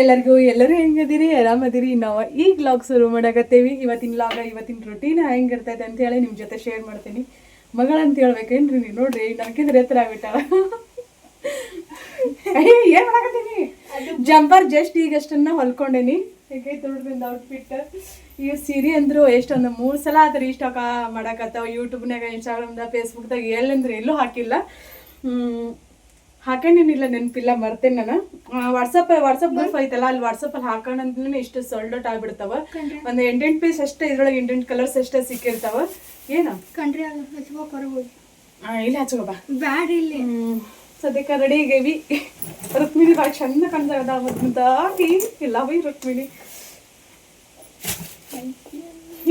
ಎಲ್ಲರಿಗೂ ಎಲ್ಲರೂ ಹೆಂಗದಿರಿ ಆರಾಮದಿರಿ? ನಾವು ಈಗ ಲಾಗ್ ಶುರು ಮಾಡಕತ್ತೇವಿ. ಇವತ್ತಿನ ಲಾಗ ಇವತ್ತಿನ ರೊಟೀನ್ ಹೆಂಗಿರ್ತೈತೆ ಅಂತ ಹೇಳಿ ನಿಮ್ಮ ಜೊತೆ ಶೇರ್ ಮಾಡ್ತೀನಿ. ಮಗಳಂತ ಹೇಳ್ಬೇಕೇನ್ರಿ ನೀವು ನೋಡ್ರಿ ನನಗೆ ಎತ್ತರ ಆಗ್ಬಿಟ್ಟಾಳ. ಏನ್ ಮಾಡಕತ್ತೀನಿ? ಜಂಪರ್ ಜಸ್ಟ್ ಈಗಷ್ಟನ್ನ ಹೊಲ್ಕೊಂಡೇನಿ. ಹೇಗೆ ನೋಡ್ರಿ ಔಟ್ಫಿಟ್ ಈ ಸೀರೆ ಅಂದ್ರು ಎಷ್ಟೊಂದು ಮೂರು ಸಲ ಆದ್ರೆ ಇಷ್ಟ ಮಾಡಕತ್ತಾವ. ಯೂಟ್ಯೂಬ್ನಾಗ ಇನ್ಸ್ಟಾಗ್ರಾಮ್ದಾಗ ಫೇಸ್ಬುಕ್ದಾಗ ಎಲ್ಲಂದ್ರೆ ಎಲ್ಲೂ ಹಾಕಿಲ್ಲ. ಹ್ಮ್ ಹಾಕೊಂಡೇನಿಲ್ಲ ನೆನಪಿಲ್ಲ ಮರ್ತೇನೆ ನಾನು. ವಾಟ್ಸಪ್ ವಾಟ್ಸಪ್ ಗ್ರೂಪ್ ಐತಲ್ಲ ಅಲ್ಲಿ ವಾಟ್ಸಪ್ ಅಲ್ಲಿ ಹಾಕೊಂಡಂದ್ಮೇಲೆ ಇಷ್ಟು ಸೋಲ್ಡ್ ಔಟ್ ಆಗ್ಬಿಡ್ತಾವ. ಒಂದು ಎಂಟೆಂಟ್ ಪೀಸ್ ಅಷ್ಟೇ ಇದ್ರೊಳಗೆ ಎಂಟೆಂಟ್ ಕಲರ್ಸ್ ಅಷ್ಟೇ ಸಿಕ್ಕಿರ್ತಾವ. ಏನು? ಕಂಡ್ರಿ ಇಲ್ಲ ಹೊರಗೋಗಿ ಆ, ಇಲ್ಲಿ ಹಚ್ಕೋ ಬಾ. ಬೇಡ ಇಲ್ಲಿ. ಹ್ಮ್. ಸದ್ಯಕ್ಕೆ ರೆಡಿ ಆಗೇವಿ ರುಕ್ಮಿಣಿ ಭಾಳ ಚಂದ ಕಾಣ್ತಾಗದ ಮುದ್ದಾಗಿ ಇಲ್ಲ ಬೈ ರುಕ್ಮಿಣಿ.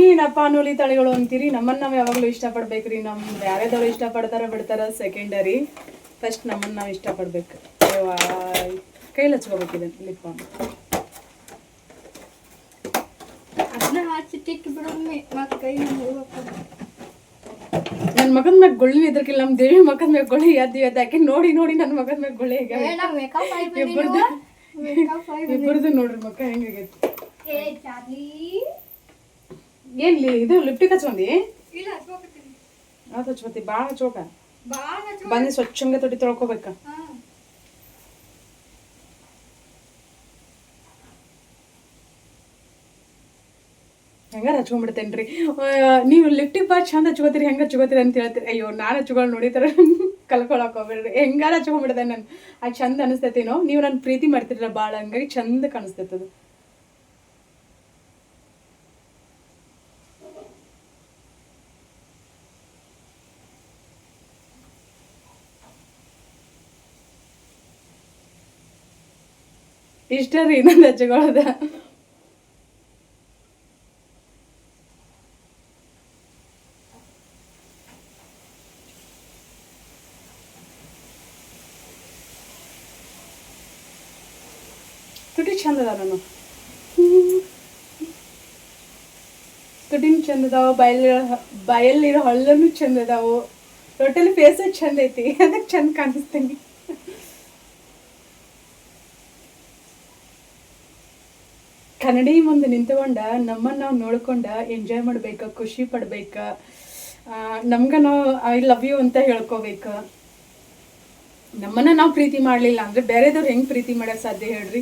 ಏನಪ್ಪ ನೂಲಿ ತಳಿಗಳು ಅಂತೀರಿ ನಮ್ಮನ್ನ ನಾವು ಯಾವಾಗಲೂ ಇಷ್ಟಪಡ್ಬೇಕ್ರಿ. ನಮ್ಮ ಯಾರ್ಯಾದವ್ರು ಇಷ್ಟಪಡ್ತಾರ ಬಿಡ್ತಾರ ಸೆಕೆಂಡರಿ ಫಸ್ಟ್ ನಮ್ಮನ್ನ ನಾವು ಇಷ್ಟಪಡ್ಬೇಕು. ಕೈಲಿ ಹಚ್ಕೋಬೇಕು ಇದನ್ನು ಲಿಪ್ ಬಾಮ್ ಅದನ್ನ ಬಿಡೊಮ್ಮೆ ಮತ್ ಕೈ ನನ್ನ ಮಗನ ಮ್ಯಾಗ ಗುಳ್ಳಿ ಇದ್ರಕಿಲ್ಲ ನಮ್ಮ ದೇವಿ ಮಗನ ಮ್ಯಾಗ ಗುಳ್ಳಿ ಎದ್ದು ಎದ್ದು ಯಾಕೆ ನೋಡಿ ನೋಡಿ ನನ್ನ ಮಗನ ಮ್ಯಾಗ ಗುಳ್ಳಿ ಇಬ್ಬರದು ಇಬ್ಬರದು ನೋಡ್ರಿ ಮಕ್ಕ ಹೆಂಗಾಗೈತಿ ಏನ್ಲಿ ಇದು ಲಿಪ್ಟಿಕ್ ಹಚ್ಕೊಂಡಿ? ಅದು ಹಚ್ಕೋತಿ? ಭಾಳ ಚೋಕ. ಬಂದು ಸ್ವಚ್ಛಂಗ ತೊಡಿ ತೊಳ್ಕೊಬೇಕ. ಹೆಂಗಾರ ಹಚ್ಕೊಂಡ್ಬಿಡ್ತೇನ್ರಿ ನೀವು ಲಿಫ್ಟಿಗೆ ಬಾ, ಚಂದ ಹಚ್ಕೋತೀರಿ, ಹೆಂಗೆ ಹಚ್ಕೋತೀರಿ ಅಂತ ಹೇಳ್ತೀರಿ. ಅಯ್ಯೋ, ನಾನು ಹಚ್ಕೊಂಡು ನೋಡಿತಾರ ಕಲ್ಕೊಳಕ್ ಹೋಗ್ಬೇಡ್ರಿ. ಹೆಂಗಾರ ಹಚ್ಕೊಂಡ್ಬಿಡ್ತೇನೆ ನಾನು. ಆ ಚಂದ ಅನಿಸ್ತೈತೇನೋ? ನೀವು ನನ್ನ ಪ್ರೀತಿ ಮಾಡ್ತಿರಲ್ಲ ಭಾಳ ಹಂಗಾಗಿ ಚಂದ ಕಾಣಿಸ್ತೈತೆ ಇಷ್ಟ ರೀ, ಇನ್ನೊಂದು ಹಚ್ಚಿಕೊಳ್ಳೋದ ತುಟಿ ಚಂದ ಅದ ನಾನು ತುಟಿನ ಚಂದ ಅದಾವ, ಬಾಯಲ್ಲಿ ಬಾಯಲ್ಲಿರೋ ಹಳ್ಳನು ಚಂದ ಅದಾವು. ಟೋಟಲಿ ಫೇಸ್ ಚಂದ ಐತಿ. ಅದಕ್ಕೆ ಚಂದ ಕಾಣಿಸ್ತೀನಿ. ಕನ್ನಡಿ ಮುಂದೆ ನಿಂತ್ಕೊಂಡ ನಮ್ಮನ್ನ ನಾವು ನೋಡ್ಕೊಂಡ ಎಂಜಾಯ್ ಮಾಡ್ಬೇಕ ಖುಷಿ ಪಡ್ಬೇಕ. ನಮ್ಗ ನಾವು ಐ ಲವ್ ಯು ಅಂತ ಹೇಳ್ಕೋಬೇಕ. ನಮ್ಮನ್ನ ನಾವು ಪ್ರೀತಿ ಮಾಡ್ಲಿಲ್ಲ ಅಂದ್ರೆ ಬೇರೆದವ್ರು ಹೆಂಗ್ ಪ್ರೀತಿ ಮಾಡಕ್ ಸಾಧ್ಯ ಹೇಳ್ರಿ?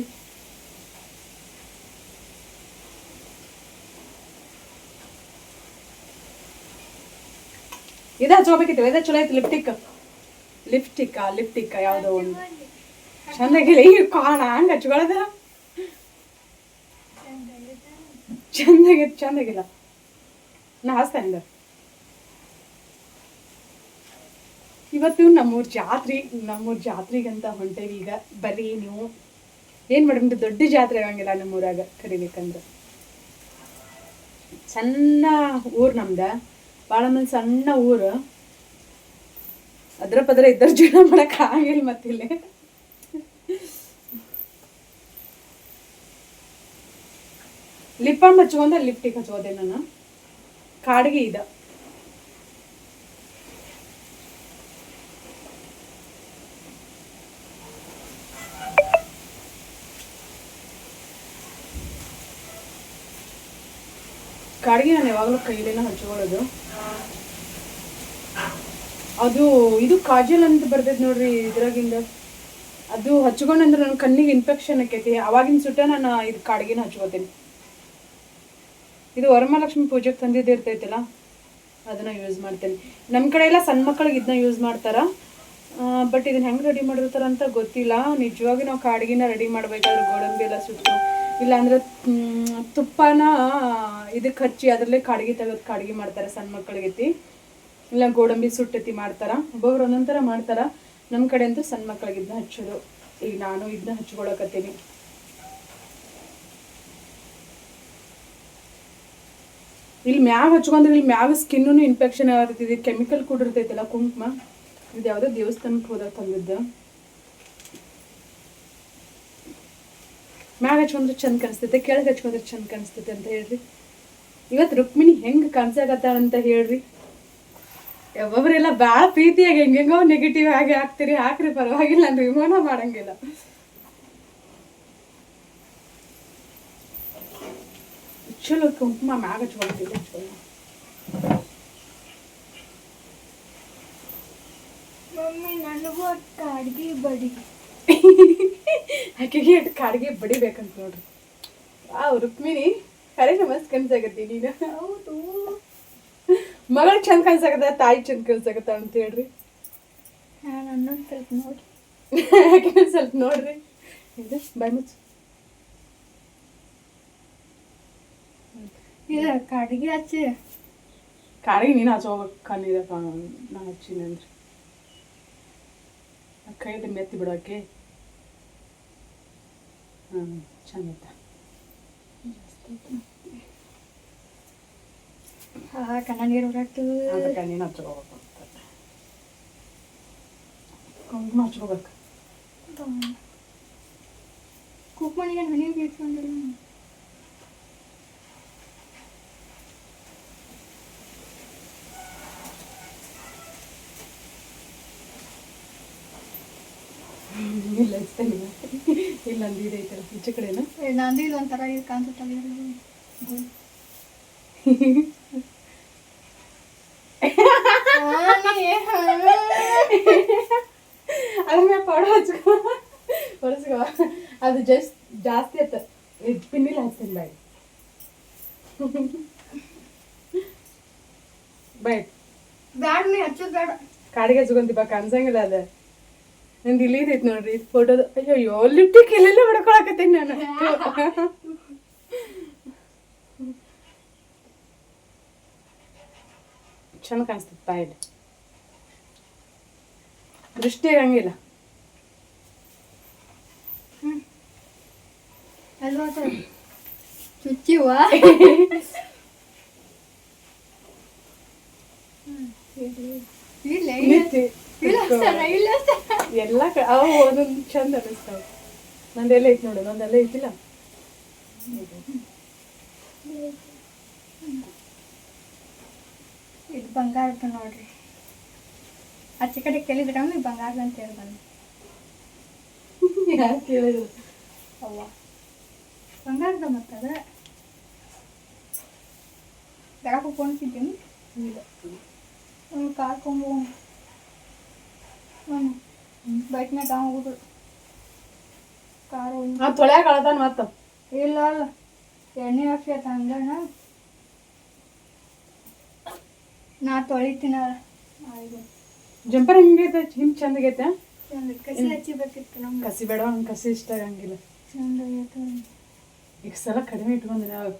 ಇದ ಹಚ್ಕೋಬೇಕಿತ್ತು ಇದ ಚಲೋ ಐತಿ ಲಿಪ್ಟಿಕ್ ಲಿಪ್ಟಿಕ್ ಲಿಪ್ಟಿಕ್ ಯಾವ್ದೋ ಒಂದು. ಚಂದಾಗಿಲ್ಲ ಈ ಕಾಣ ಹಂಗ ಹಚ್ಕೊಳ್ಳೋದ ಚಂದಾಗಿತ್ತು ಚಂದಾಗಿಲ್ಲ. ನಾ ಹಾಸ್ತೇನೆ ಇವತ್ತು ನಮ್ಮೂರ್ ಜಾತ್ರೆ, ನಮ್ಮೂರ್ ಜಾತ್ರೆಗಂತ ಹೊಂಟೇವಿ ಈಗ. ಬರ್ರಿ ನೀವು ಏನ್ ಮೇಡಮ್ ದೊಡ್ಡ ಜಾತ್ರೆ ಆಗಂಗಿಲ್ಲ ನಮ್ಮೂರಾಗ ಕರಿಬೇಕಂದ್ರೆ. ಸಣ್ಣ ಊರ್ ನಮ್ದ. ಭಾಳ ಮಂದಿ ಸಣ್ಣ ಊರು. ಅದ್ರ ಪದ್ರ ಇದ್ದರ ಜೀವನ ಮಾಡಕ್ ಆಗಿಲ್ಲ ಮತ್ತಿಲ್ಲಿ. ಲಿಪ್ ಹಚ್ಕೊಂಡ ಲಿಪ್ಟಿಕ್ ಹಚ್ಕೋದೆ ನಾನು ಕಾಡಿಗೆ ಇದ. ಕಾಡಿಗೆ ನಾನು ಯಾವಾಗಲೂ ಕೈಲೇನ ಹಚ್ಕೊಳ್ಳೋದು ಅದು, ಇದು ಕಾಜಲ್ ಅಂತ ಬರ್ತೈತೆ ನೋಡ್ರಿ ಇದ್ರಾಗಿಂದ. ಅದು ಹಚ್ಕೊಂಡಂದ್ರೆ ನನ್ನ ಕಣ್ಣಿಗೆ ಇನ್ಫೆಕ್ಷನ್ ಆಕೈತಿ. ಅವಾಗಿನ ಸುಟ್ಟ ನಾನು ಇದು ಕಾಡಿಗೆನ ಹಚ್ಕೋತೀನಿ ಇದು ವರಮಹಾಲಕ್ಷ್ಮಿ ಪೂಜೆಗೆ ತಂದಿದ್ದು ಇರ್ತೈತಲ್ಲ, ಅದನ್ನ ಯೂಸ್ ಮಾಡ್ತೇನೆ. ನಮ್ಮ ಕಡೆ ಎಲ್ಲ ಸಣ್ಣ ಮಕ್ಕಳಿಗೆ ಇದನ್ನ ಯೂಸ್ ಮಾಡ್ತಾರ. ಬಟ್ ಇದನ್ನ ಹೆಂಗೆ ರೆಡಿ ಮಾಡಿರ್ತಾರ ಅಂತ ಗೊತ್ತಿಲ್ಲ. ನಿಜವಾಗಿ ನಾವು ಕಾಡಗಿನ ರೆಡಿ ಮಾಡ್ಬೇಕಾದ್ರೆ ಗೋಡಂಬಿ ಎಲ್ಲ ಸುಟ್ಟು, ಇಲ್ಲಾಂದ್ರೆ ತುಪ್ಪನ ಇದಕ್ಕೆ ಹಚ್ಚಿ ಅದರಲ್ಲೇ ಕಾಡಿಗೆ ತೆಗೆದು ಕಾಡಿಗೆ ಮಾಡ್ತಾರೆ ಸಣ್ಣ ಮಕ್ಕಳಿಗೈತಿ ಇಲ್ಲ, ಗೋಡಂಬಿ ಸುಟ್ಟತಿ ಮಾಡ್ತಾರ. ಒಬ್ಬೊಬ್ರು ಒಂದೊಂದ್ ಥರ ಮಾಡ್ತಾರ. ನಮ್ಮ ಕಡೆ ಅಂತೂ ಸಣ್ಣ ಮಕ್ಕಳಿಗೆ ಇದನ್ನ ಹಚ್ಚೋದು. ಈಗ ನಾನು ಇದನ್ನ ಹಚ್ಕೊಳಕತ್ತೀನಿ. ಇಲ್ಲಿ ಮ್ಯಾಗ ಹಚ್ಕೊಂಡ್ರೆ ಇಲ್ಲಿ ಮ್ಯಾಗ ಸ್ಕಿನ್ನೂ ಇನ್ಫೆಕ್ಷನ್ ಆಗತೈತಿ. ಕೆಮಿಕಲ್ ಕೂಡ ಇರ್ತೈತಲ್ಲ ಕುಂಕುಮ. ಇದು ಯಾವುದೋ ದೇವಸ್ಥಾನಕ್ಕೆ ಹೋದಾಗ ತಂದಿದ್ದ. ಮ್ಯಾಗ ಹಚ್ಕೊಂಡ್ರೆ ಚಂದ ಕಾಣಿಸ್ತೈತೆ, ಕೆಳಗೆ ಹಚ್ಕೊಂಡ್ರೆ ಚಂದ ಕಾಣಿಸ್ತೈತೆ ಅಂತ ಹೇಳ್ರಿ. ಇವತ್ತು ರುಕ್ಮಿಣಿ ಹೆಂಗೆ ಕಾಣಿಸಾಕತ್ತಾಳ ಅಂತ ಹೇಳ್ರಿ. ಒಬ್ಬೊಬ್ಬರೆಲ್ಲ ಭಾಳ ಪ್ರೀತಿಯಾಗಿ ಹೆಂಗೆಂಗೋ ನೆಗೆಟಿವ್ ಆಗಿ ಹಾಕ್ತೀರಿ. ಹಾಕ್ರಿ, ಪರವಾಗಿಲ್ಲ, ನಾನು ವಿಮಾನ ಮಾಡಂಗಿಲ್ಲ. ಚಲೋ ಕುಂಕುಮ ಮ್ಯಾಗ ಹಚ್ಕೊಳ್ತಿದ್ದೆ ಚಲೋ ಮಮ್ಮಿ ನನಗೂ ಕಾಡ್ಗೆ ಬಡಿ ಆಕೆಗೆ ಇಟ್ಟು ಕಾಡ್ಗೆ ಬಡಿಬೇಕಂತ ನೋಡ್ರಿ ಆ ರುಕ್ಮಿಣಿ ಕರೆ ನಮಸ್ ಕನ್ಸಾಗತ್ತಿ ನೀನು. ಹೌದು. ಮಗಳು ಚಂದ ಕನ್ಸಾಗದ ತಾಯಿ ಚಂದ ಕನ್ಸಾಗತ್ತ ಅಂತ ಹೇಳ್ರಿ. ನಾನು ಅನ್ನೊಂದು ಸ್ವಲ್ಪ ನೋಡಿ. ಯಾಕೆ ಸ್ವಲ್ಪ ನೋಡ್ರಿ. ಇದು ಬಾಯ್ ಮುಚ್ಚು. ಇದು ಅಕ್ಕ ಅಡ್ಗೆ ಹಚ್ಚಿ ಕಾಡಿಗೆ ನೀನು ಹಚ್ಚೋಗ್ಬೇಕು ಕಣ್ಣಿದ ನಾ ಹಚ್ಚಿನಿ ಅಂದ್ರೆ ಕೈ ಹಿಡ್ದು ಮೆತ್ತಿ ಬಿಡೋಕೆ ಹಾಂ ಚಂದ ಐತ ಹಾ ಕಣ್ಣ ನೀರು ಹೊರಟು ಅದಕ್ಕೆ ನೀನು ಹಚ್ಕೋಬೇಕು ಅಂತ ಕುಂಕುಮ ಹಚ್ಕೋಬೇಕು ಕುಕ್ಮನಿಗೆ ನನಗೆ ಬೇಕಂದಿಲ್ಲ ಇಲ್ಲ ಹಚ್ತೇನೆ ಇಲ್ಲ ಅಂದಿದೆ ಐತಲ್ಲ ಈಚೆ ಕಡೆನ ನಂದು ಇದು ಒಂಥರ ಇದು ಕಾಣಿಸುತ್ತಲ್ಲ ಮ್ಯಾಗ ಪೌಡರ್ ಹಚ್ಕೋ ಹೊರಸ್ಕೋ ಅದು ಜಸ್ಟ್ ಜಾಸ್ತಿ ಆಯ್ತು ಇದು ಪಿನ್ನಿಲ್ಲ ಹಚ್ತೀನಿ ಬಾಯ್ ಬಾಯ್ ಬ್ಯಾಡ್ ನೀ ಹಚ್ಚೋದು ಬೇಡ ಕಾಡಿಗೆ ಹಚ್ಕೊಂತೀಪ ಕಾಣಿಸಂಗಿಲ್ಲ ಅದ. ನಂದು ಇಲ್ಲಿ ಇದೈತೆ ನೋಡ್ರಿ ಫೋಟೋದು ಅಯ್ಯೋ ಅಯ್ಯೋ ಲಿಪ್ಟಿಕ್ ಇಲ್ಲೆಲ್ಲ ಹೊಡ್ಕೊಳಕತ್ತೀನಿ ನಾನು. ಚಂದ ಕಾಣಿಸ್ತದೆ ಬಾಯಲ್ಲಿ ದೃಷ್ಟಿ ಅಲ್ವಾ ಚುಚ್ಚಿವ? ಇಲ್ಲ ಎಲ್ಲ ಅವು ಒಂದೊಂದು ಚಂದ ಅನಿಸ್ತಾವ. ನಂದೆಲ್ಲ ಐತಿ ನೋಡು ನಂದೆಲ್ಲ ಐತಿಲ್ಲ? ಇದು ಬಂಗಾರದ ನೋಡ್ರಿ. ಆಚೆ ಕಡೆ ಕೇಳಿದ್ರೆ ಬಂಗಾರದ ಅಂತ ಹೇಳಿ ಬಂದು ಯಾರು ಕೇಳಿದ್ರು? ಅವ್ವ. ಬಂಗಾರದ ಮತ್ತದ ತರಕ್ಕೆ ಕೊಂಡ್ತಿದ್ದೀನಿ ಇಲ್ಲ. ಒಂದು ಕಾರ್ ಕೊಂಬು ಹ್ಞೂ ಬೈಕ್ ಮ್ಯಾಗ ಹೋಗುದು. ಕಾರು ಆ ತೊಳ್ಯಾಗ ಅಳತಾನ ಮತ್ತ. ಇಲ್ಲ ಅಲ್ಲ. ಎಣ್ಣೆ ಹಾಕಿ ಆತ ಹಂಗಣ ನಾ ತೊಳಿತೀನ ಜಂಪರ್ ಹೆಂಗೈತೆ ಹಿಂಗೆ ಚಂದಾಗೈತೆ ಚಂದ ಕಸಿ ಹಚ್ಚಿಬೇಕಿತ್ತು ನಮ್ಗೆ. ಕಸಿ ಬೇಡ ಹಂಗೆ ಕಸಿ ಇಷ್ಟ ಆಗಂಗಿಲ್ಲ. ಚಂದ ಆಗೈತೆ. ಈಗ ಸಲ ಕಡಿಮೆ ಇಟ್ಕೊಂಡೆ ನಾವು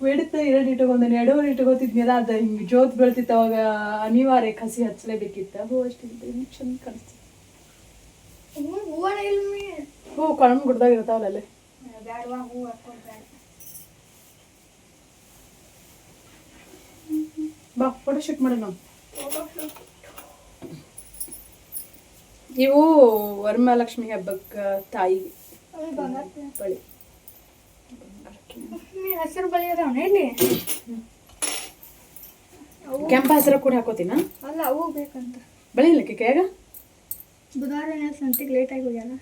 ಬೇಡುತ್ತೆ ಎರಡು ಇಟ್ಕೊಂಡೆ ಎರಡೂವರೆ ಇಟ್ಕೋತಿದ್ನಲ್ಲ ಅದು ಹಿಂಗೆ ಜೋತ್ ಬೀಳ್ತಿತ್ತು ಅವಾಗ ಅನಿವಾರ್ಯ ಕಸಿ ಹಚ್ಚಲೇಬೇಕಿತ್ತು ಹೂ ಅಷ್ಟು ಹಿಂಗೆ ಚಂದ ಇಲ್ಲ ಹೂ ಕಣ್ಣು ಗುಡ್ದಾಗ ಇರ್ತಾವಲ್ಲ ಅಲ್ಲೇ. ಬಾ ಫೋಟೋ ಶೂಟ್ ಮಾಡೋಣ ನಾವು. ಇವು ವರಮಹಾಲಕ್ಷ್ಮಿ ಹಬ್ಬಕ್ಕೆ ತಾಯಿ ಅದು ಬಳಿ. ಹಸಿರು ಬಳಿ ಅದಾವಣ ಇಲ್ಲಿ ಕೆಂಪ ಹಸಿರ ಕೂಡ ಹಾಕೋತೀನ? ಅಲ್ಲ ಅವು ಬೇಕಂತ. ಬಳಿ ಕೇಗ? ಕೈಯಾಗ ಬುಧವಾರ ಸಂತಿಗೆ ಲೇಟಾಗಿ ಹೋಗ್ಯಾನ?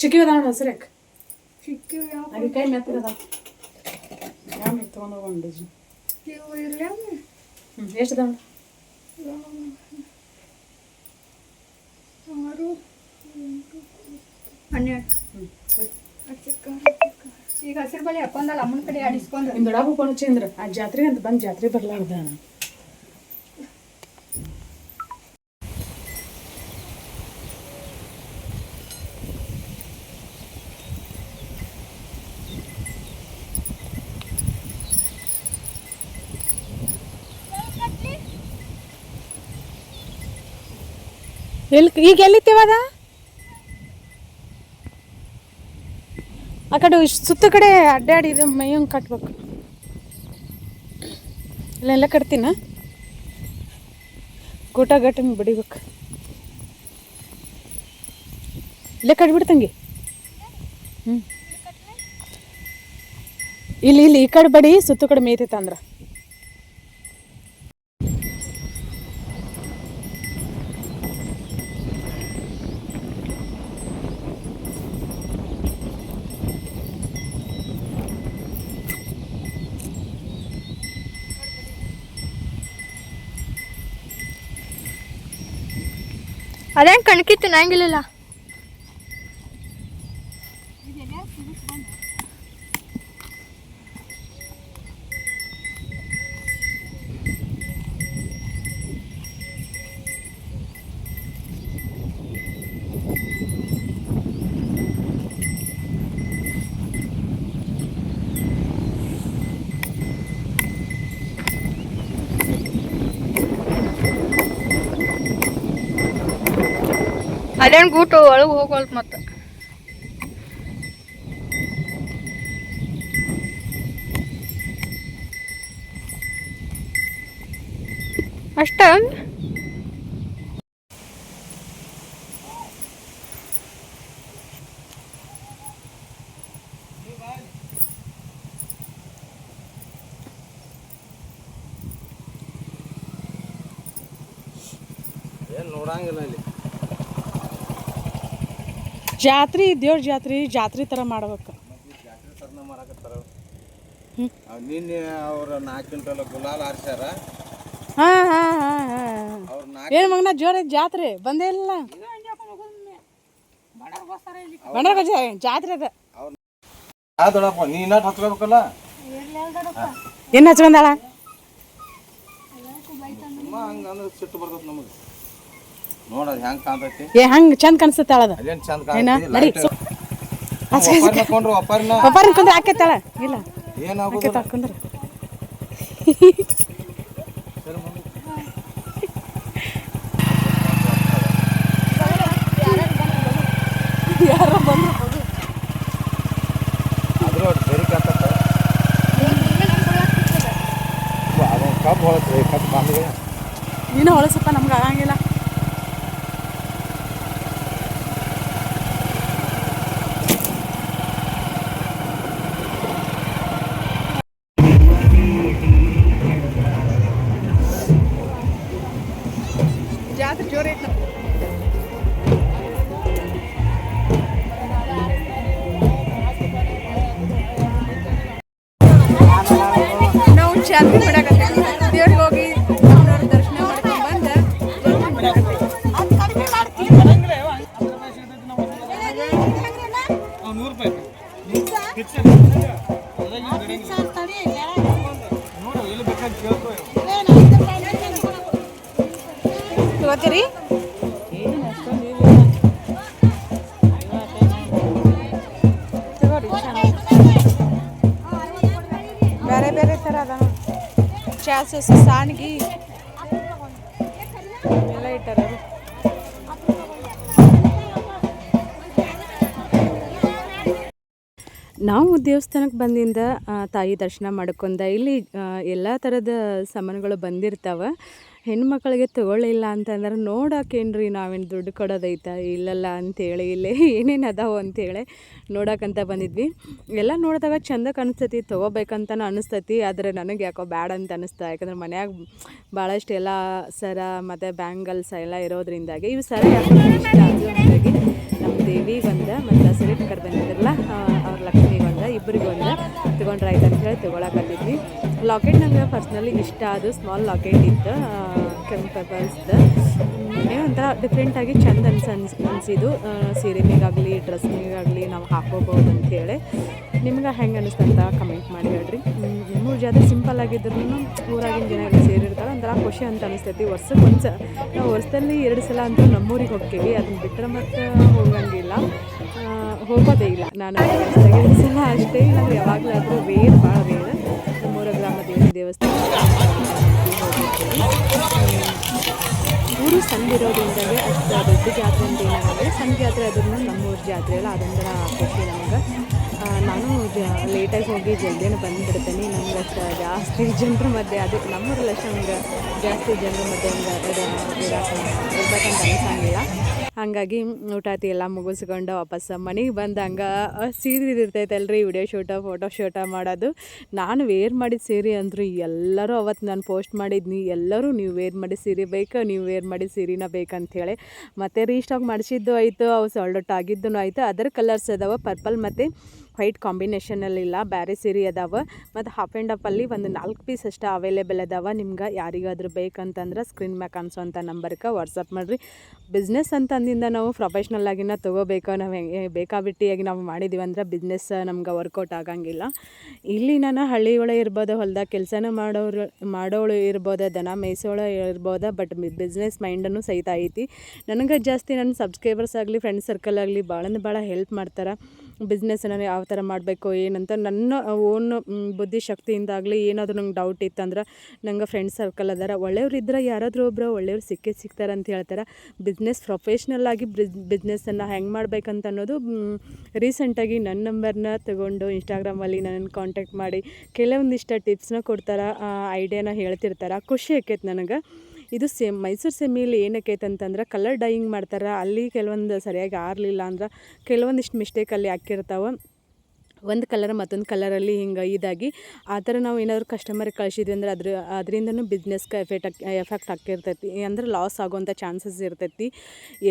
ಚಿಕ್ಕಿ ಅದಾವ ಹಸಿರಕ್ಕೆ ಚಿಕ್ಕಿ ಹಾಗೆ ಕೈ ಮೆತ್ತಗದ ಯಾವ ತೊಗೊಂಡು ಹೋಗೋಣ ಇವು ಇರಲಿ ಹ್ಞೂ ಎಷ್ಟು ಅದಾವ ಆರು ಹನ್ನೆರಡು. ಹ್ಞೂ ಈಗ ಹಸಿರು ಬಳಿ ಹಾಕೊಂಡಲ್ಲ ಅಮ್ಮನ ಕಡೆ ಆಡಿಸ್ಕೊಂಡು. ನಿಮ್ಮ ದೊಡ್ಡಪ್ಪ ಫೋನ್ ಹಚ್ಚಿಂದ್ರ ಆ ಜಾತ್ರೆ ಅಂತ ಬಂದು ಜಾತ್ರೆ ಬರಲಾರ್ದ. ಎಲ್ಲಿ ಈಗ ಎಲ್ಲಿತ್ತೇವಾಗ ಆ ಕಡೆ ಸುತ್ತ ಕಡೆ ಅಡ್ಡಾಡಿ ಇದು ಮೈಯಂಗೆ ಕಟ್ಬೇಕು. ಇಲ್ಲೆಲ್ಲ ಕಟ್ತೀನ? ಗೋಟ ಗಟ್ಟಂಗೆ ಬಡಿಬೇಕು. ಇಲ್ಲೇ ಕಟ್ಬಿಡ್ತಂಗೆ ಹ್ಞೂ ಇಲ್ಲಿ ಇಲ್ಲಿ ಈ ಕಡೆ ಬಡಿ, ಸುತ್ತ ಕಡೆ ಮೇಯ್ತೈತೆ ಅಂದ್ರ ಅದೇನು ಕಣಕಿತ್ತು ತಿನ್ನಂಗಿಲ್ಲ ಅದೇನು ಗೂಟು ಒಳಗೆ ಹೋಗಲ್ತು ಮತ್ತೆ. ಅಷ್ಟ ಏನು ನೋಡಂಗಿಲ್ಲ ಇಲ್ಲಿ ಜಾತ್ರೆ ದೇವ್ರ ಜಾತ್ರೆ ಜಾತ್ರೆ ಥರ ಮಾಡ್ಬೇಕು. ಜಾತ್ರೆ ಸರ್ನ ಮಾಡಕತ್ತಾರ ನಿನ್ನೆ ಅವ್ರ ನಾಲ್ಕು ಕ್ವಿಂಟಲ್ ಗುಲಾಲ್ ಹಾರ್ಸ್ಯಾರ ಹಾಂ ಹಾಂ ಹಾಂ ಹಾಂ. ಅವ್ರ ನಾಲ್ಕು ಏನು ಮಗನ ಜೋರ ಜಾತ್ರೆ? ಬಂದೇ ಇಲ್ಲ ಬಂಡಾರ ಜಾತ್ರೆ ಅದ. ದೊಡಪ್ಪ ನೀ ಇನ್ನ ಹಚ್ಕೋಬೇಕಲ್ಲ ಏನು ಹಚ್ಕೊಂಡಾಳ ಹಂಗಂದ್ರೆ ಸಿಟ್ಟು ಬರ್ತೈತಿ ನಮಗೆ. ನೋಡೋದು ಹೆಂಗ್ ಕಾಣ್ತೈತಿ? ಏ ಹಂಗ ಚಂದ ಕಾಣಿಸ್ತೈತೆ ಅಳದ. ಅದೇನ್ ಚಂದ ಏನ? ನಡಿ. ಒಪ್ಪರ್ನ ಕುಂದ್ರೆ ಇಲ್ಲ. ಏನಾಗುದು ಆಕೈತ ಕುಂದ್ರೆ. ಯಾರೋ ಬಂದ್ರು ಆದ್ರೂ ಅದು ಬೆರಿ ಕಬ್ಬು ಹೊಳತ್ರಿ ಕಬ್ಬು ನೀನು ಹೊಳಸಪ್ಪ ನಮ್ಗೆ ನಾವು ಚಾ ಸಾಣಗಿ. ಎಲ್ಲ ಇಟ್ಟಾರ ನಾವು ದೇವಸ್ಥಾನಕ್ಕೆ ಬಂದಿಂದ ತಾಯಿ ದರ್ಶನ ಮಾಡ್ಕೊಂಡ ಇಲ್ಲಿ ಎಲ್ಲ ಥರದ ಸಾಮಾನುಗಳು ಬಂದಿರ್ತಾವೆ. ಹೆಣ್ಮಕ್ಳಿಗೆ ತಗೊಳ್ಳಿಲ್ಲ ಅಂತಂದ್ರೆ ನೋಡಕ್ಕೇನ್ರಿ ನಾವೇನು ದುಡ್ಡು ಕೊಡೋದೈತ? ಇಲ್ಲಲ್ಲ ಅಂತೇಳಿ, ಇಲ್ಲೇ ಏನೇನು ಅದಾವು ಅಂತೇಳಿ ನೋಡಕ್ಕಂತ ಬಂದಿದ್ವಿ. ಎಲ್ಲ ನೋಡಿದಾಗ ಚಂದ ಕಾಣಿಸ್ತೈತಿ, ತೊಗೋಬೇಕಂತನೂ ಅನಿಸ್ತೈತಿ. ಆದರೆ ನನಗೆ ಯಾಕೋ ಬ್ಯಾಡ ಅಂತ ಅನಿಸ್ತಾ, ಯಾಕಂದ್ರೆ ಮನ್ಯಾಗ ಭಾಳಷ್ಟು ಎಲ್ಲ ಸರ ಮತ್ತು ಬ್ಯಾಂಗಲ್ಸ್ ಎಲ್ಲ ಇರೋದ್ರಿಂದಾಗಿ ಇವು ಸರ ಯಾಕೋ ನಮ್ಮ ದೇವಿ ಒಂದ ಮತ್ತು ಸರಿ ಅವ್ರ ಲಕ್ಷ್ಮಿಗೆ ಒಂದ ಇಬ್ಬರಿಗೆ ಬಂದ ತೊಗೊಂಡ್ರೆ ಆಯ್ತು ಅಂತ ಹೇಳಿ ತೊಗೊಳಕತ್ತಿದ್ವಿ ಲಾಕೆಟ್ ನಂಗೆ ಪರ್ಸ್ನಲಿ ಇಷ್ಟ. ಅದು ಸ್ಮಾಲ್ ಲಾಕೆಟ್ ಇತ್ತು ಕೆಂಪು ಪೆಪಲ್ಸ್ದು ಏನೋ ಒಂಥರ ಡಿಫ್ರೆಂಟಾಗಿ ಚಂದ ಅನ್ಸ ಅನ್ಸ್ ಅನಿಸಿದ್ದು ಸೀರೆನಿಗಾಗಲಿ ಡ್ರೆಸ್ನಿಗಾಗಲಿ ನಾವು ಹಾಕೋಬೋದು ಅಂತೇಳಿ ನಿಮ್ಗೆ ಹೆಂಗೆ ಅನಿಸ್ತಂತ ಕಮೆಂಟ್ ಮಾಡಿ ಹೇಳ್ರಿ. ಮೂರು ಜಾತಿ ಸಿಂಪಲ್ ಆಗಿದ್ರು ಊರಾಗಿನ ಜನ ಎಲ್ಲ ಸೇರಿರ್ತಾರೆ. ಒಂಥರ ಖುಷಿ ಅಂತ ಅನಿಸ್ತೈತಿ. ವರ್ಷಕ್ಕೆ ಒಂದು ನಾವು ವರ್ಷದಲ್ಲಿ ಎರಡು ಸಲ ಅಂತೂ ನಮ್ಮೂರಿಗೆ ಹೋಗ್ತೀವಿ. ಅದನ್ನ ಬಿಟ್ಟರೆ ಮತ್ತೆ ಹೋಗಂಗಿಲ್ಲ. ಹೋಗೋದೇ ಇಲ್ಲ. ನಾನು ಎರಡು ಸಲ ಅಷ್ಟೇ. ಇಲ್ಲಾಂದ್ರೆ ಯಾವಾಗಲಾದರೂ ವೇರ್ ಭಾಳ ದೇವಿ ದೇವಸ್ಥಾನ. ಊರು ಸಂದಿರೋದ್ರಿಂದಲೇ ಅಷ್ಟು ದೊಡ್ಡ ಜಾತ್ರೆ ಅಂತ ಏನಾಗುತ್ತೆ ಸಣ್ಣ ಜಾತ್ರೆ ಅದನ್ನು ನಮ್ಮೂರ ಜಾತ್ರೆ ಅಲ್ಲ ಅದೊಂಥರ ಖುಷಿ ನಮ್ಗೆ. ನಾನು ಲೇಟಾಗಿ ಹೋಗಿ ಜಲ್ದಿನೇ ಬಂದುಬಿಡ್ತೇನೆ. ನಮ್ಗೆ ಅಷ್ಟು ಜಾಸ್ತಿ ಜನರ ಮಧ್ಯೆ ಅದು ನಮ್ಮೂರಲ್ಲಿ ಅಷ್ಟು ನಮ್ಗೆ ಜಾಸ್ತಿ ಜನರ ಮಧ್ಯೆ ಹಂಗೆ ಇರಬೇಕಂತ ಅನ್ಸಂಗಿಲ್ಲ. ಹಾಗಾಗಿ ಊಟಾತಿ ಎಲ್ಲ ಮುಗಿಸ್ಕೊಂಡು ವಾಪಸ್ ಮನೆಗೆ ಬಂದು ಹಂಗೆ ಸೀರೆ ಇರ್ತೈತಲ್ರಿ ವಿಡಿಯೋ ಶೂಟ ಫೋಟೋ ಶೂಟ ಮಾಡೋದು. ನಾನು ವೇರ್ ಮಾಡಿದ ಸೀರೆ ಅಂದರು ಎಲ್ಲರೂ ಅವತ್ತು ನಾನು ಪೋಸ್ಟ್ ಮಾಡಿದ್ನಿ, ಎಲ್ಲರೂ ನೀವು ವೇರ್ ಮಾಡಿದ ಸೀರೆ ಬೇಕು, ನೀವು ವೇರ್ ಮಾಡಿದ ಸೀರೆನ ಬೇಕಂಥೇಳಿ ಮತ್ತು ರೀಸ್ಟಾಕ್ ಮಾಡಿಸಿದ್ದು ಆಯಿತು, ಅವು ಸಾಲ್ಡ್ ಔಟ್ ಆಗಿದ್ದು ಆಯಿತು. ಅದರ ಕಲರ್ಸ್ ಅದಾವೆ ಪರ್ಪಲ್ ಮತ್ತು ವೈಟ್ ಕಾಂಬಿನೇಷನಲ್ಲಿಲ್ಲ ಬ್ಯಾರೆ ಸೀರೆ ಅದಾವ. ಮತ್ತು ಹಾಫ್ ಆ್ಯಂಡ್ ಅಲ್ಲಿ ಒಂದು ನಾಲ್ಕು ಪೀಸ್ ಅಷ್ಟೇ ಅವೈಲೇಬಲ್ ಅದಾವ. ನಿಮ್ಗೆ ಯಾರಿಗಾದ್ರೂ ಬೇಕಂತಂದ್ರೆ ಸ್ಕ್ರೀನ್ ಮ್ಯಾಕ್ ಅನ್ಸೋಂಥ ನಂಬರ್ಗೆ ವಾಟ್ಸಪ್ ಮಾಡಿರಿ. ಬಿಸ್ನೆಸ್ ಅಂತ ಅಂದಿಂದ ನಾವು ಪ್ರೊಫೆಷ್ನಲ್ ಆಗಿನ ತೊಗೋಬೇಕು. ನಾವು ಹೆಂಗೆ ಬೇಕಾಬಿಟ್ಟಿಯಾಗಿ ನಾವು ಮಾಡಿದ್ದೀವಿ ಅಂದ್ರೆ ಬಿಸ್ನೆಸ್ ನಮ್ಗೆ ವರ್ಕೌಟ್ ಆಗಂಗಿಲ್ಲ. ಇಲ್ಲಿ ನಾನು ಹಳ್ಳಿ ಒಳಗೆ ಇರ್ಬೋದು, ಹೊಲ್ದಾಗ ಕೆಲಸನ ಮಾಡೋರು, ಮಾಡೋಳು ಇರ್ಬೋದು, ದನ ಮೇಯ್ಸೋಳು ಇರ್ಬೋದು ಬಟ್ ಬಿಸ್ನೆಸ್ ಮೈಂಡನ್ನು ಸಹಿತ ಐತಿ. ನನಗೆ ಜಾಸ್ತಿ ನನ್ನ ಸಬ್ಸ್ಕ್ರೈಬರ್ಸ್ ಆಗಲಿ ಫ್ರೆಂಡ್ ಸರ್ಕಲ್ ಆಗಲಿ ಭಾಳ ಭಾಳ ಹೆಲ್ಪ್ ಮಾಡ್ತಾರೆ. ಬಿಸ್ನೆಸ್ ನಾನು ಯಾವ ಥರ ಮಾಡಬೇಕು, ಏನಂತ ನನ್ನ ಓನ್ ಬುದ್ಧಿ ಶಕ್ತಿಯಿಂದಾಗಲಿ ಏನಾದರೂ ನಂಗೆ ಡೌಟ್ ಇತ್ತಂದ್ರೆ ನಂಗೆ ಫ್ರೆಂಡ್ ಸರ್ಕಲ್ ಅದಾರ. ಒಳ್ಳೆಯವ್ರು ಇದ್ರೆ ಯಾರಾದರೂ ಒಬ್ಬರು ಒಳ್ಳೆಯವ್ರು ಸಿಕ್ಕೇ ಸಿಗ್ತಾರೆ ಅಂತ ಹೇಳ್ತಾರೆ. ಬಿಸ್ನೆಸ್ ಪ್ರೊಫೆಷ್ನಲ್ ಆಗಿ ಬಿಸ್ನೆಸ್ಸನ್ನು ಹೆಂಗೆ ಮಾಡ್ಬೇಕಂತ ಅನ್ನೋದು ರೀಸೆಂಟಾಗಿ ನನ್ನ ನಂಬರ್ನ ತಗೊಂಡು ಇನ್ಸ್ಟಾಗ್ರಾಮಲ್ಲಿ ನನ್ನ ಕಾಂಟ್ಯಾಕ್ಟ್ ಮಾಡಿ, ಕೆಲವೊಂದಿಷ್ಟು ಟಿಪ್ಸ್ನ ಕೊಡ್ತಾರೆ ಐಡಿಯಾನ ಹೇಳ್ತಿರ್ತಾರೆ. ಖುಷಿ ಆಕೈತೆ ನನಗೆ. ಇದು ಸೇಮ್ ಮೈಸೂರು ಸೆಮಿಲಿ ಏನಕ್ಕೆ ಅಂತಂದ್ರೆ ಕಲರ್ ಡೈಯಿಂಗ್ ಮಾಡ್ತಾರೆ. ಅಲ್ಲಿ ಕೆಲವೊಂದು ಸರಿಯಾಗಿ ಆರಲಿಲ್ಲ ಅಂದ್ರೆ ಕೆಲವೊಂದಿಷ್ಟು ಮಿಸ್ಟೇಕ್ ಅಲ್ಲಿ ಹಾಕಿರ್ತಾವೆ. ಒಂದು ಕಲರ್ ಮತ್ತೊಂದು ಕಲರಲ್ಲಿ ಹಿಂಗೆ ಇದಾಗಿ ಆ ಥರ ನಾವು ಏನಾದರೂ ಕಸ್ಟಮರ್ ಕಳಿಸಿದ್ವಿ ಅಂದ್ರೆ ಅದ್ರ, ಅದರಿಂದನೂ ಬಿಸ್ನೆಸ್ಗೆ ಎಫೆಕ್ಟ್ ಎಫೆಕ್ಟ್ ಆಗಿರ್ತೈತಿ ಅಂದ್ರೆ ಲಾಸ್ ಆಗೋವಂಥ ಚಾನ್ಸಸ್ ಇರ್ತೈತಿ.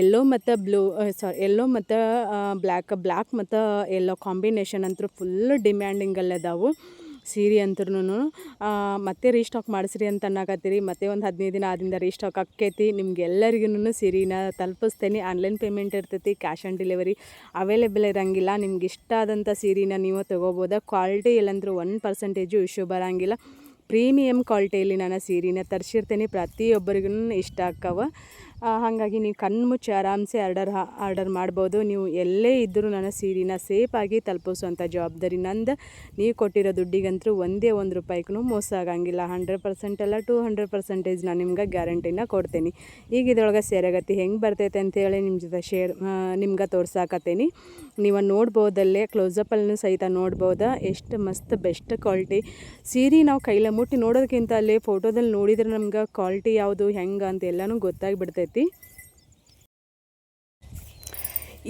ಎಲ್ಲೋ ಮತ್ತು ಬ್ಲೂ ಸಾರಿ ಎಲ್ಲೋ ಮತ್ತು ಬ್ಲ್ಯಾಕ್ ಬ್ಲ್ಯಾಕ್ ಮತ್ತು ಎಲ್ಲೋ ಕಾಂಬಿನೇಷನ್ ಅಂತೂ ಫುಲ್ ಡಿಮ್ಯಾಂಡಿಂಗಲ್ಲಿ ಅದಾವು. ಸೀರೆ ಅಂತೂ ಮತ್ತೆ ರೀಸ್ಟಾಕ್ ಮಾಡಿಸ್ರಿ ಅಂತ ಅನ್ನಕತ್ತೀರಿ. ಮತ್ತೆ ಒಂದು ಹದಿನೈದು ದಿನ ಆದಿಂದ ರೀಸ್ಟಾಕ್ ಆಕೈತಿ ನಿಮ್ಗೆ ಎಲ್ಲರಿಗೂ ಸೀರೆನ ತಲುಪಿಸ್ತೇನೆ. ಆನ್ಲೈನ್ ಪೇಮೆಂಟ್ ಇರ್ತೈತಿ ಕ್ಯಾಶ್ ಆನ್ ಡೆಲಿವರಿ ಅವೈಲೇಬಲ್ ಇರೋಂಗಿಲ್ಲ. ನಿಮ್ಗೆ ಇಷ್ಟ ಆದಂಥ ಸೀರೆನ ನೀವು ತೊಗೋಬೋದ. ಕ್ವಾಲಿಟಿ ಇಲ್ಲಂದ್ರೂ ಒನ್ ಪರ್ಸೆಂಟೇಜು ಇಶ್ಯೂ ಬರೋಂಗಿಲ್ಲ. ಪ್ರೀಮಿಯಮ್ ಕ್ವಾಲಿಟಿಯಲ್ಲಿ ನಾನು ಸೀರೆನ ತರಿಸಿರ್ತೇನೆ. ಪ್ರತಿಯೊಬ್ಬರಿಗೂ ಇಷ್ಟ ಆಕ್ಕವ ಹಾಗಾಗಿ ನೀವು ಕಣ್ಮುಚ್ಚಿ ಆರಾಮ್ಸೆ ಆರ್ಡರ್ ಆರ್ಡರ್ ಮಾಡ್ಬೋದು. ನೀವು ಎಲ್ಲೇ ಇದ್ದರೂ ನನ್ನ ಸೀರೆನ ಸೇಫಾಗಿ ತಲುಪಿಸುವಂಥ ಜವಾಬ್ದಾರಿ ನಂದು. ನೀವು ಕೊಟ್ಟಿರೋ ದುಡ್ಡಿಗಂತೂ ಒಂದೇ ಒಂದು ರೂಪಾಯಿಗೂ ಮೋಸ ಆಗಂಗಿಲ್ಲ. ಹಂಡ್ರೆಡ್ ಪರ್ಸೆಂಟ್ ಅಲ್ಲ ಟೂ ಹಂಡ್ರೆಡ್ ಪರ್ಸೆಂಟೇಜ್ ನಾನು ನಿಮ್ಗೆ ಗ್ಯಾರಂಟಿನ ಕೊಡ್ತೀನಿ. ಈಗ ಇದ್ರೊಳಗೆ ಸೇರಗತಿ ಹೆಂಗೆ ಬರ್ತೈತೆ ಅಂತೇಳಿ ನಿಮ್ಮ ಜೊತೆ ಶೇರ್ ನಿಮ್ಗೆ ತೋರ್ಸಾಕತ್ತೀನಿ ನೀವು ನೋಡ್ಬೋದಲ್ಲೇ ಕ್ಲೋಸಪ್ಪಲ್ಲೂ ಸಹಿತ ನೋಡ್ಬೋದಾ. ಎಷ್ಟು ಮಸ್ತ್ ಬೆಸ್ಟ್ ಕ್ವಾಲಿಟಿ ಸೀರೆ ನಾವು ಕೈಲ ಮುಟ್ಟಿ ನೋಡೋದಕ್ಕಿಂತ ಅಲ್ಲಿ ಫೋಟೋದಲ್ಲಿ ನೋಡಿದ್ರೆ ನಮ್ಗೆ ಕ್ವಾಲಿಟಿ ಯಾವುದು, ಹೆಂಗೆ ಅಂತ ಎಲ್ಲನೂ ಗೊತ್ತಾಗ್ಬಿಡ್ತೈತಿ.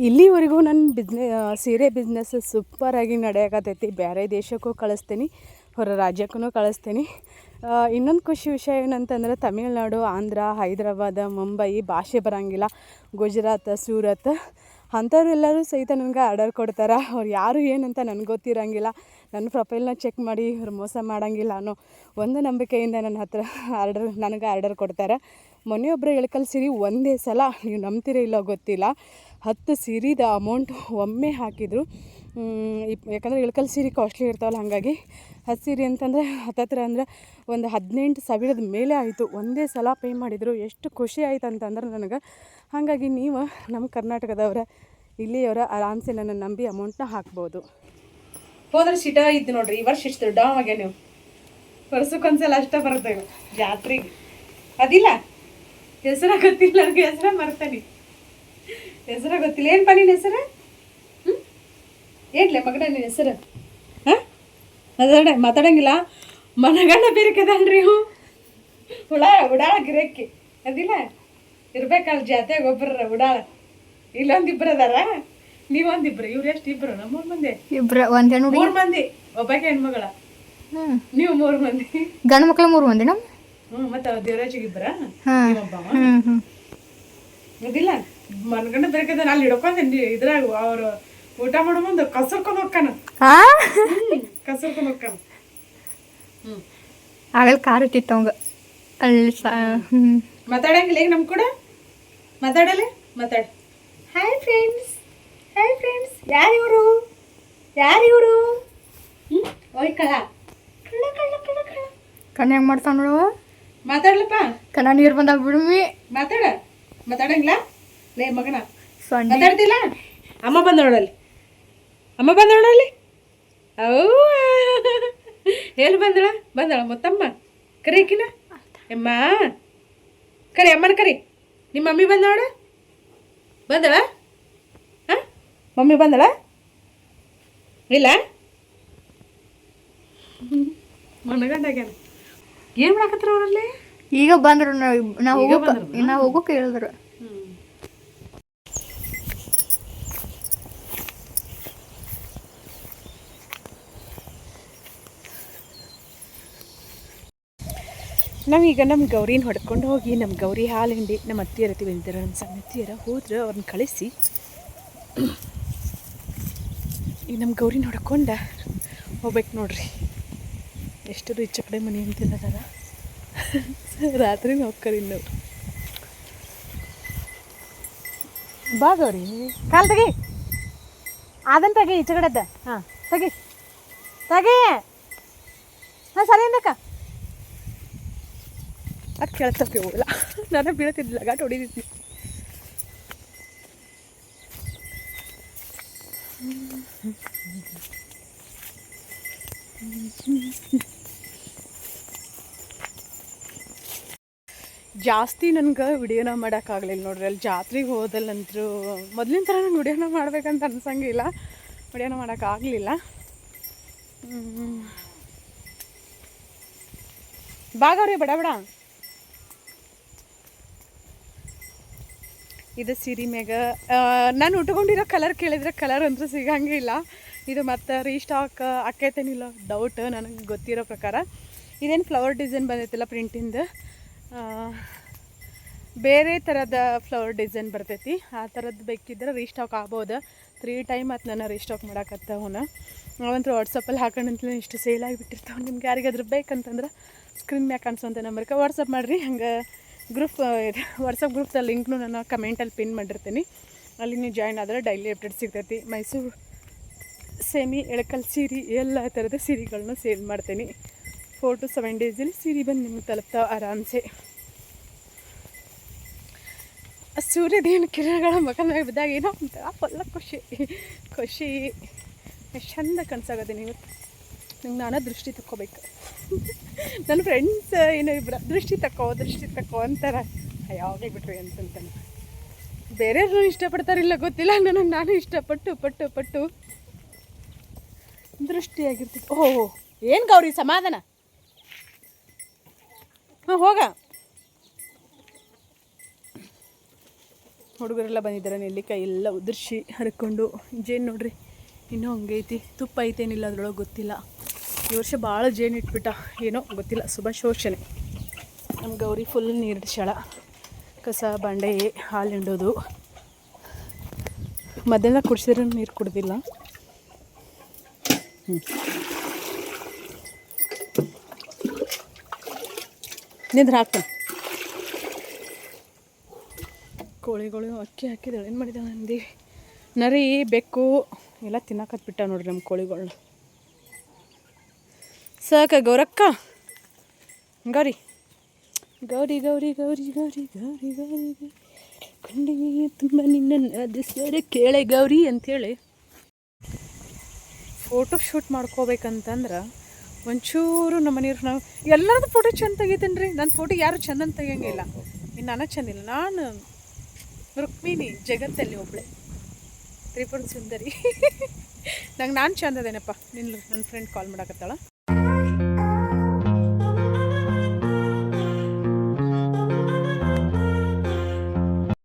ಇಲ್ಲಿವರೆಗೂ ನನ್ನ ಬಿಸ್ನೆ ಸೀರೆ ಬಿಸ್ನೆಸ್ ಸೂಪರಾಗಿ ನಡೆಯಕತ್ತೈತಿ. ಬೇರೆ ದೇಶಕ್ಕೂ ಕಳಿಸ್ತೀನಿ, ಹೊರ ರಾಜ್ಯಕ್ಕೂ ಕಳಿಸ್ತೀನಿ. ಇನ್ನೊಂದು ಖುಷಿ ವಿಷಯ ಏನಂತಂದ್ರೆ ತಮಿಳ್ನಾಡು, ಆಂಧ್ರ, ಹೈದರಾಬಾದ, ಮುಂಬೈ ಭಾಷೆ ಬರೋಂಗಿಲ್ಲ. ಗುಜರಾತ್, ಸೂರತ್, ಅಂಥವ್ರೆಲ್ಲರೂ ಸಹಿತ ನನಗೆ ಆರ್ಡರ್ ಕೊಡ್ತಾರೆ. ಅವ್ರು ಯಾರು ಏನಂತ ನನಗೆ ಗೊತ್ತಿರೋಂಗಿಲ್ಲ. ನನ್ನ ಪ್ರೊಫೈಲ್ನ ಚೆಕ್ ಮಾಡಿ ಇವ್ರು ಮೋಸ ಮಾಡೋಂಗಿಲ್ಲ ಅನ್ನೋ ಒಂದು ನಂಬಿಕೆಯಿಂದ ನನ್ನ ಹತ್ರ ಆರ್ಡರ್, ನನಗೆ ಆರ್ಡರ್ ಕೊಡ್ತಾರೆ. ಮೊನ್ನೆಯೊಬ್ಬರು ಎಳ್ಕಲ್ ಸೀರೆ ಒಂದೇ ಸಲ ನೀವು ನಂಬ್ತೀರ ಇಲ್ಲ ಗೊತ್ತಿಲ್ಲ. ಹತ್ತು ಸೀರೆದ ಅಮೌಂಟ್ ಒಮ್ಮೆ ಹಾಕಿದರು. ಇಪ್ ಯಾಕಂದರೆ ಇಳ್ಕಲ್ ಸೀರೆ ಕಾಸ್ಟ್ಲಿ ಇರ್ತಾವಲ್ಲ ಹಾಗಾಗಿ. ಹತ್ತು ಸೀರೆ ಅಂತಂದರೆ ಹತ್ತತ್ರ ಅಂದ್ರೆ ಒಂದು ಹದಿನೆಂಟು ಸಾವಿರದ ಮೇಲೆ ಆಯಿತು. ಒಂದೇ ಸಲ ಪೇ ಮಾಡಿದರು. ಎಷ್ಟು ಖುಷಿ ಆಯ್ತು ಅಂತಂದ್ರೆ ನನಗೆ. ಹಾಗಾಗಿ ನೀವು ನಮ್ಮ ಕರ್ನಾಟಕದವರ, ಇಲ್ಲಿಯವರ ಆರಾಮ್ಸೆ ನನ್ನ ನಂಬಿ ಅಮೌಂಟ್ನ ಹಾಕ್ಬೋದು. ಹೋದ್ರೆ ಶಿಟ ಇದ್ದು ನೋಡ್ರಿ, ಈ ವರ್ಷ ಇಷ್ಟು ದೊಡ್ಡ ನೀವು. ವರ್ಷಕ್ಕೊಂದ್ಸಲ ಅಷ್ಟೇ ಬರುತ್ತೆ ಜಾತ್ರೆಗೆ. ಅದಿಲ್ಲ? ಹೆಸರ ಗೊತ್ತಿಲ್ಲ ನನಗೆ ಹೆಸರ ಮರ್ತಾನೆ ಹೆಸರ ಗೊತ್ತಿಲ್ಲ. ಏನು ನಿನ್ನ ಹೆಸರು? ಹ್ಞೂ ಏನ್ಲೆ ಮಗಡ ನಿನ್ನ ಹೆಸರು? ಹಾಂ? ಮಾತಾಡ ಮಾತಾಡಂಗಿಲ್ಲ. ಮನಗಂಡ ಬೇರೆಕದನ್ರಿ ಹ್ಞೂ ಹುಳ ಉಡಾಳ ಗಿರಕ್ಕಿ ಅದಿಲ್ಲ? ಇರ್ಬೇಕಲ್ಲ ಜಾತ್ಯಾಗ ಒಬ್ಬರ ಉಡಾಳ. ಇಲ್ಲೊಂದಿಬ್ರು ಅದಾರ. ನೀವೊಂದಿಬ್ರು ಇವ್ರು ಎಷ್ಟು ಇಬ್ರು? ನಮ್ಮ ಮೂರು ಮಂದಿ? ಇಬ್ರು ಒಂದು ಹೆಣ್ಣು ಮೂರು ಮಂದಿ. ಒಬ್ಬಾಕೆ ಹೆಣ್ಮಗಳ. ನೀವು ಮೂರು ಮಂದಿ. ಗಂಡು ಮಕ್ಳು ಮೂರು ಮಂದಿ ನಮ್ಮ ಹ್ಞೂ ಮತ್ತೆ ದೇವರಾಜಿಗೆ ಇಬ್ಬರ? ಹ್ಮ್ ಹ್ಮ್. ಅದಿಲ್ಲ ಮನ್ಗಂಡ ಬೇರೆಕದ ಅಲ್ಲಿ ಹಿಡ್ಕೊಂಡೆ ಇದ್ರಾಗ ಅವ್ರು ಊಟ ಮಾಡೋ ಮುಂದೆ ಕಸರ್ಕೊಂಡು ಹೋಗ್ತಾನ. ಹಾ ಕಸರ್ಕೊಂಡು ಹೋಗ್ತಾನ. ಹ್ಞೂ ಆಗಲ್ ಕಾರ್ ಇಟ್ಟಿತ್ತು ಅವಂಗ ಅಲ್ಲಿ ಹ್ಮ್. ಮಾತಾಡಂಗಿಲ್ಲ ಈಗ ನಮ್ ಕೂಡ? ಮಾತಾಡಲ್ಲ ಮಾತಾಡ. ಹಾಯ್ ಫ್ರೆಂಡ್ಸ್ ಹಾಯ್ ಫ್ರೆಂಡ್ಸ್ ಯಾರು ಇವರು? ಯಾರು ಇವರು? ಹ್ಞೂ ಓಯ್ ಕಳ. ಕಳ್ಳ ಕಳ್ಳ ಕಳ್ಳ ಕಳ್ಳ. ಕಣ್ಣು ಹೆಂಗ್ ಮಾಡ್ತಾವ ನೋಡುವ ಮಾತಾಡ್ಲಪ್ಪ? ಕಣ್ಣ ನೀರು ಬಂದಾಗ ಬಿಡುಮಿ. ಮಾತಾಡ. ಮಾತಾಡಂಗಿಲ್ಲ? ಲೇ ಮಗನ. ಮಾತಾಡ್ತಿಲ್ಲ? ಅಮ್ಮ ಬಂದ ನೋಡಲ್ಲಿ ಅಮ್ಮ ಬಂದ ನೋಡಲ್ಲಿ ಓ ಎಲ್ಲಿ ಬಂದಳ? ಬಂದಳ ಮೊತ್ತಮ್ಮ? ಕರಿಕಿನ ಅಮ್ಮ ಕರಿ ಅಮ್ಮನ ಕರಿ. ನಿಮ್ಮ ಮಮ್ಮಿ ಬಂದ ನೋಡ ಬಂದಳ? ಹಾಂ? ಮಮ್ಮಿ ಬಂದಳ? ಇಲ್ಲ? ಮನಗಂಡಾಗ್ಯಾನ ಏನು ಮಾಡಕತ್ತಾರ ಅವರಲ್ಲಿ? ಈಗ ಬಂದ್ರು ನಾವು ಹೋಗೋಕೆ? ನಾವು ಹೋಗೋಕೆ ಹೇಳಿದ್ರು. ನಾವೀಗ ನಮ್ಮ ಗೌರಿನ ಹೊಡ್ಕೊಂಡು ಹೋಗಿ ನಮ್ಮ ಗೌರಿ ಹಾಲು ಹಿಂಡಿ ನಮ್ಮ ಅತ್ತಿಯರ ತಿಂದಿರ ನಮ್ಮ ಸಣ್ಣ ಅತ್ತಿಯರ ಹೋದ್ರೆ ಅವ್ರನ್ನ ಕಳಿಸಿ. ಈಗ ನಮ್ಮ ಗೌರಿನ ಹೊಡ್ಕೊಂಡ ಹೋಗ್ಬೇಕು ನೋಡ್ರಿ. ಎಷ್ಟು ರಿಚ್ ಕಡೆ ಮನೆ ಅಂತಿದಾರ ರಾತ್ರಿ ಹೋಗ್ಕರಿ ಇನ್ನು. ಬಾ ಗೌರಿ, ಕಾಲ್ ತೆಗಿ. ಅದನ್ನ ತೆಗಿ, ಈಚೆ ಕಡೆದ ಹಾಂ, ತೆಗಿ. ತೆಗಿ. ಹಾಂ, ಸರಿ ಅಂದಕ್ಕ ಅದು ಕೇಳ್ತಕ್ಕೆ ಹೋಗಲ್ಲ. ನಾನು ಬೀಳ್ತಿದ್ದಿಲ್ಲ ಗಾಟ್ ಹೊಡಿದಿದ್ನಿ. ಜಾಸ್ತಿ ನನ್ಗೆ ವಿಡಿಯೋನ ಮಾಡೋಕ್ಕಾಗಲಿಲ್ಲ ನೋಡ್ರಿ. ಅಲ್ಲಿ ಜಾತ್ರೆಗೆ ಹೋದಲ್ಲಂತರೂ ಮೊದಲಿನ ಥರ ನಂಗೆ ವಿಡಿಯೋನ ಮಾಡ್ಬೇಕಂತ ಅನ್ಸಂಗಿಲ್ಲ. ವಿಡಿಯೋನ ಮಾಡೋಕ್ಕಾಗಲಿಲ್ಲ. ಬಾಗವ್ರಿ ಬಡ ಬಡ. ಇದು ಸೀರೆ ಮ್ಯಾಗ ನಾನು ಉಟ್ಕೊಂಡಿರೋ ಕಲರ್ ಕೇಳಿದ್ರೆ ಕಲರ್ ಅಂತೂ ಸಿಗಂಗಿಲ್ಲ. ಇದು ಮತ್ತೆ ರೀಸ್ಟಾಕ್ ಆಕೈತೇನಿಲ್ಲ ಡೌಟ್ ನನಗೆ ಗೊತ್ತಿರೋ ಪ್ರಕಾರ. ಇದೇನು ಫ್ಲವರ್ ಡಿಸೈನ್ ಬಂದೈತಿಲ್ಲ ಪ್ರಿಂಟಿಂದು ಬೇರೆ ಥರದ ಫ್ಲವರ್ ಡಿಸೈನ್ ಬರ್ತೈತಿ. ಆ ಥರದ್ದು ಬೇಕಿದ್ರೆ ರೀಸ್ಟಾಕ್ ಆಗ್ಬೋದು. ತ್ರೀ ಟೈಮ್ ಮತ್ತು ನಾನು ರೀಸ್ಟಾಕ್ ಮಾಡಕತ್ತವನ ನಾವಂತೂ ವಾಟ್ಸಪ್ಪಲ್ಲಿ ಹಾಕೊಂಡಂತಲೇ ಇಷ್ಟು ಸೇಲ್ ಆಗಿಬಿಟ್ಟಿರ್ತಾವೆ. ನಿಮ್ಗೆ ಯಾರಿಗಾದ್ರೂ ಬೇಕಂತಂದ್ರೆ ಸ್ಕ್ರೀನ್ ಮ್ಯಾಕ್ ಅನ್ಸೋಂಥ ನಂಬರ್ಗೆ ವಾಟ್ಸಪ್ ಮಾಡಿರಿ. ಹಂಗೆ ಗ್ರೂಪ್ ವಾಟ್ಸಪ್ ಗ್ರೂಪ್ದ ಲಿಂಕ್ನು ನಾನು ಕಮೆಂಟಲ್ಲಿ ಪಿನ್ ಮಾಡಿರ್ತೀನಿ. ಅಲ್ಲಿ ನೀವು ಜಾಯ್ನ್ ಆದರೆ ಡೈಲಿ ಅಪ್ಡೇಟ್ ಸಿಗ್ತೈತಿ. ಮೈಸೂರು ಸೆಮಿ, ಎಳಕಲ್ ಸೀರೆ, ಎಲ್ಲ ಥರದ ಸೀರೆಗಳನ್ನೂ ಸೇಲ್ ಮಾಡ್ತೀನಿ. ಫೋರ್ ಟು ಸೆವೆನ್ ಡೇಸಲ್ಲಿ ಸೀರೆ ಬಂದು ನಿಮ್ಗೆ ತಲುಪ್ತಾವೆ ಆರಾಮ್ಸೆ. ಆ ಸೂರ್ಯದೇವನ ಕಿರಣಗಳ ಮಕ ಮ್ಯಾಗ ಬಿದ್ದಾಗ ಏನೋ ಒಂಥರ ಫುಲ್ಲ ಖುಷಿ. ಖುಷಿ. ಎಷ್ಟು ಚಂದ ಕನಸಾಗದೆ ನೀವು. ನಂಗೆ ನಾನೇ ದೃಷ್ಟಿ ತಕ್ಕೋಬೇಕು. ನನ್ನ ಫ್ರೆಂಡ್ಸ್ ಏನೋ ಇಬ್ಬರ ದೃಷ್ಟಿ ತಕ್ಕೋ ದೃಷ್ಟಿ ತಕ್ಕೋ ಅಂತಾರೆ. ಯಾವಾಗಲೇ ಬಿಟ್ರಿ ಅಂತಂತಾನೆ. ಬೇರೆಯವ್ರು ಇಷ್ಟಪಡ್ತಾರಿಲ್ಲ ಗೊತ್ತಿಲ್ಲ, ನನಗೆ ನಾನು ಇಷ್ಟಪಟ್ಟು, ಪಟ್ಟು ಪಟ್ಟು. ದೃಷ್ಟಿಯಾಗಿರ್ತಿತ್ತು. ಓಹೋ ಏನು ಗೌರಿ, ಸಮಾಧಾನ? ಹಾಂ, ಹೋಗ. ಹುಡುಗರೆಲ್ಲ ಬಂದಿದ್ದಾರೆ, ನೆಲ್ಲಿಕಾಯಿ ಎಲ್ಲ ಉದುರ್ಸಿ ಹರ್ಕೊಂಡು. ಜೇನು ನೋಡ್ರಿ, ಇನ್ನೂ ಹಂಗೆ ಐತಿ. ತುಪ್ಪ ಐತೇನಿಲ್ಲ ಅದ್ರೊಳಗೆ ಗೊತ್ತಿಲ್ಲ. ಈ ವರ್ಷ ಭಾಳ ಜೇನು ಇಟ್ಬಿಟ್ಟ. ಏನೋ ಗೊತ್ತಿಲ್ಲ, ಶುಭ ಶೋಷಣೆ. ನಮ್ಮ ಗೌರಿ ಫುಲ್ ನೀರಿಡ್ಸ್ಯಾಳ ಕಸ, ಬಂಡೆ, ಹಾಲು ಹಿಂಡೋದು. ಮಧ್ಯಾಹ್ನ ಕುಡಿಸಿದ್ರೆ ನೀರು ಕುಡ್ದಿಲ್ಲ. ನಿಂದ್ರೆ ಹಾಕ್ತೇನೆ. ಕೋಳಿಗಳು ಅಕ್ಕಿ ಹಾಕಿದಳು ಏನು ಮಾಡಿದಾಳೆ ನಂದಿ ನರಿ, ಬೆಕ್ಕು ಎಲ್ಲ ತಿನ್ನಕತ್ಬಿಟ್ಟ ನೋಡ್ರಿ ನಮ್ಮ ಕೋಳಿಗಳನ್ನ ಸಾಕ ಗೌರಕ್ಕ. ಗೌರಿ. ಗೌರಿ ಗೌರಿ ಗೌರಿ ಗೌರಿ ಗೌರಿ ಗೌರಿ ಗೌರಿ. ತುಂಬ ನಿನ್ನ ಕೇಳೆ ಗೌರಿ ಅಂಥೇಳಿ ಫೋಟೋ ಶೂಟ್ ಮಾಡ್ಕೋಬೇಕಂತಂದ್ರೆ ಒಂಚೂರು ನಮ್ಮ ಮನೆಯವ್ರು ನಾವು ಎಲ್ಲರದ್ದು ಫೋಟೋ ಚಂದ ತೆಗಿತೀನಿ ರೀ. ನನ್ನ ಫೋಟೋ ಯಾರು ಚಂದಂತ ತೆಗಿಯಂಗಿಲ್ಲ. ಇನ್ನು ನನಗೆ ಚಂದಿಲ್ಲ ನಾನು ರುಕ್ಮಿಣಿ ಜಗತ್ತಲ್ಲಿ ಒಬ್ಬಳೆ ತ್ರಿಪುರ ಸುಂದರಿ. ನಂಗೆ ನಾನು ಚಂದದೇನಪ್ಪ ನಿನ್ನ ನನ್ನ ಫ್ರೆಂಡ್ ಕಾಲ್ ಮಾಡಕತ್ತಾಳ.